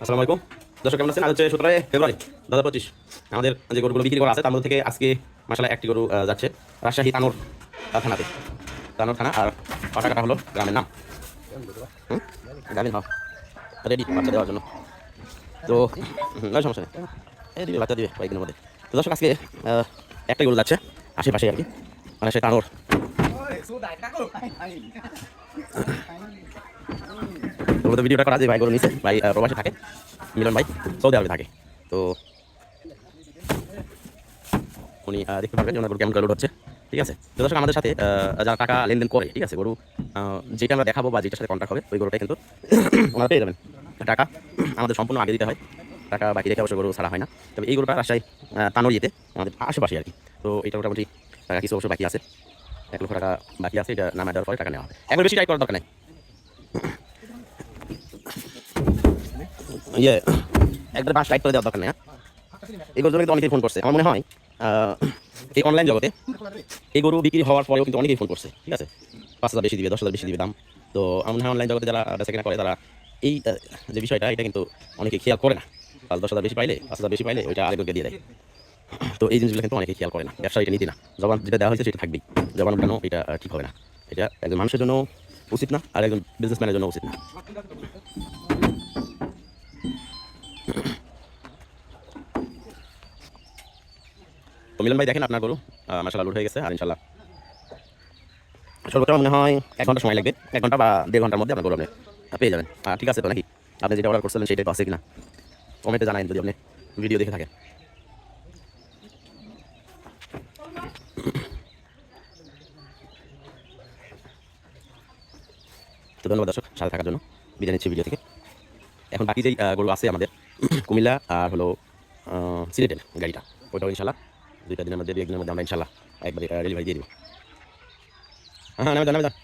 আসসালামু আলাইকুম। দর্শক, কেমন আছেন? আজ হচ্ছে সতেরোই ফেব্রুয়ারি, দু হাজার পঁচিশ। আমাদের যে গরুগুলো বিক্রি করা আছে, তার মধ্যে থেকে আজকে মাসালা একটি গরু যাচ্ছে রাজশাহী তানোর থানাতে। তানোর থানা, আর পাটাকাটা হলো গ্রামের নাম? গ্রামীণ রেডি বাচ্চা দেওয়ার জন্য। তো নয় সমস্যা নেই। দিবে, বাচ্চা দিবে কয়েকদিনের মধ্যে। তো দর্শক, আজকে একটাই গরু যাচ্ছে আশেপাশে আর কি। মানে সে তানোর। ভিডিওটা করা যে ভাই গরু নিছে ভাই প্রবাসে থাকে মিলন ভাই সৌদি আরবে থাকে। তো উনি দেখতে পারবেন যে ওনার গরু কেমন হচ্ছে ঠিক আছে? তো দর্শক আমাদের সাথে যারা টাকা লেনদেন করে ঠিক আছে গরু যেটা আমরা দেখাবো বা যেটার সাথে কন্ট্যাক্ট হবে ওই গরুটাই কিন্তু ওনারা পেয়ে যাবেন। টাকা আমাদের সম্পূর্ণ আগে দিতে হয় টাকা বাকি রেখে অবশ্য গরু ছাড়া হয় না। তবে এই গরুটা রাজশাহী আহ, তানোর ইয়েতে আমাদের আশেপাশে আর কি। তো এটা মোটামুটি টাকা কিছু অবশ্য বাকি আছে এক লক্ষ টাকা বাকি আছে এটা নামে দেওয়ার পরে টাকা নেওয়া হবে। একবার বেশি টাই করার দরকার নেই। ইয়ে একবার বাস টাইট করে দেওয়ার দরকার নেই হ্যাঁ? এগুলোর জন্য কিন্তু অনেকেই ফোন করছে। আমার মনে হয় এই অনলাইন জগতে এই গরু বিক্রি হওয়ার পরেও কিন্তু অনেকেই ফোন করছে, ঠিক আছে? পাঁচ হাজার বেশি দিবে, দশ হাজার বেশি দিবে দাম। তো আমার মনে হয় অনলাইন জগতে যারা বেচা কেনা করে, তারা এই যে বিষয়টা, এটা কিন্তু অনেকে খেয়াল করে না। পাঁচ, দশ হাজার বেশি পাইলে, পাঁচ হাজার বেশি পাইলে ওইটা আরেকজনকে দিয়ে দেয়। তো এই জিনিসগুলো কিন্তু অনেকে খেয়াল করে না। ব্যবসা এটা নীতি না। জবান যেটা দেওয়া হয়েছে, সেটা থাকবেই। জবান উঠানো, এটা ঠিক হবে না। এটা একজন মানুষের জন্য উচিত না, আর একজন বিজনেসম্যানের জন্য উচিত না। তো মিলন ভাই দেখেন আপনার গরু? মাসালা লোড হয়ে গেছে, আর ইনশাল্লাহ সর্বোচ্চ মনে হয় এক ঘণ্টা সময় লাগবে, এক ঘণ্টা বা দেড় ঘণ্টার মধ্যে আপনার গরু আপনি পেয়ে যাবেন। ঠিক আছে তো নাকি? আপনি যেটা অর্ডার করছিলেন সেটাই তো আছে কিনা? কমেন্টে জানাইন যদি আপনি ভিডিও দেখে থাকেন। তো ধন্যবাদ দর্শক, সাথে থাকার জন্য বিদায় নিচ্ছি ভিডিও থেকে। এখন বাকি যেই গরু আছে আমাদের, কুমিল্লা আর হলো সিলেটের গাড়িটা ওইটাও ইনশাল্লাহ দুইটা দিনের মধ্যে একদিনের মধ্যে আমরা ইনশাল্লাহ একবারে ডেলিভারি দিয়ে দেবো। হ্যাঁ নামে যান নামে যান